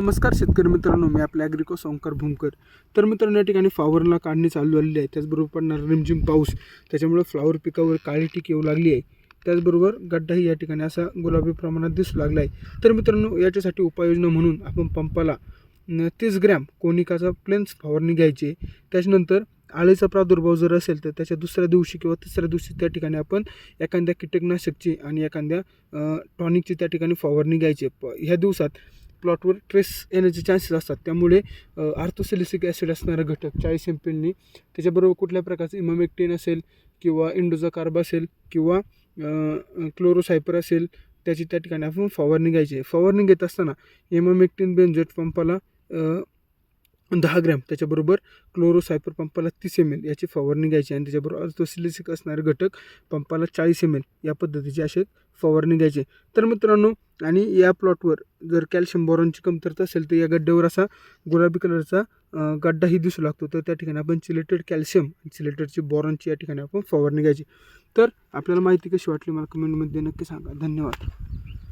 नमस्कार शेतकरी मित्रांनो मी आपल्या ॲग्रिको सोंकर भूमकर तर मित्रांनो या ठिकाणी फ्लावरला काढणी चालू झालेली आहे त्याचबरोबर पडणारा रिमझिम पाऊस त्याच्यामुळे फ्लावर पिकावर काळी टीक येऊ लागली आहे त्याचबरोबर गड्डाही या ठिकाणी असा गुलाबी प्रमाणात दिसू लागला आहे तर मित्रांनो याच्यासाठी उपाययोजना म्हणून आपण पंपाला तीस ग्रॅम कोनिकाचा प्लेन्स फवारणी घ्यायची आहे. त्याच्यानंतर आळीचा प्रादुर्भाव जर असेल तर त्याच्या दुसऱ्या दिवशी किंवा तिसऱ्या दिवशी त्या ठिकाणी आपण एखाद्या कीटकनाशकची आणि एखाद्या टॉनिकची त्या ठिकाणी फवारणी घ्यायची आहे. प ह्या दिवसात प्लॉटवर ट्रेस येण्याचे चान्सेस असतात. त्यामुळे आर्थोसिलिसिक ॲसिड असणारा घटक चाळीस एम पीलनी त्याच्याबरोबर कुठल्या प्रकारचं इमामेक्टिन असेल किंवा इंडोजा कार्ब असेल किंवा क्लोरोसायपर असेल त्याची त्या ठिकाणी आपण फवारणी घ्यायची आहे. फवारणी घेत असताना इमामेक्टिन बेंजेट पंपाला दहा ग्रॅम त्याच्याबरोबर क्लोरोसायपर पंपाला तीस एम एल याची फवारणी घ्यायची आणि त्याच्याबरोबर अर्थोसिलिसिक असणारे घटक पंपाला चाळीस एम एल या पद्धतीची असे फवारणी घ्यायची तर मित्रांनो आणि या प्लॉटवर जर कॅल्शियम बोरॉनची कमतरता असेल तर या गड्ड्यावर असा गुलाबी कलरचा गड्डाही दिसू लागतो. तर त्या ठिकाणी आपण चिलेटेड कॅल्शियम सिलेटेडची चिलेटेडची या ठिकाणी आपण फवारणी घ्यायची. तर आपल्याला माहिती कशी वाटली? मला कमेंटमध्ये नक्की सांगा. धन्यवाद.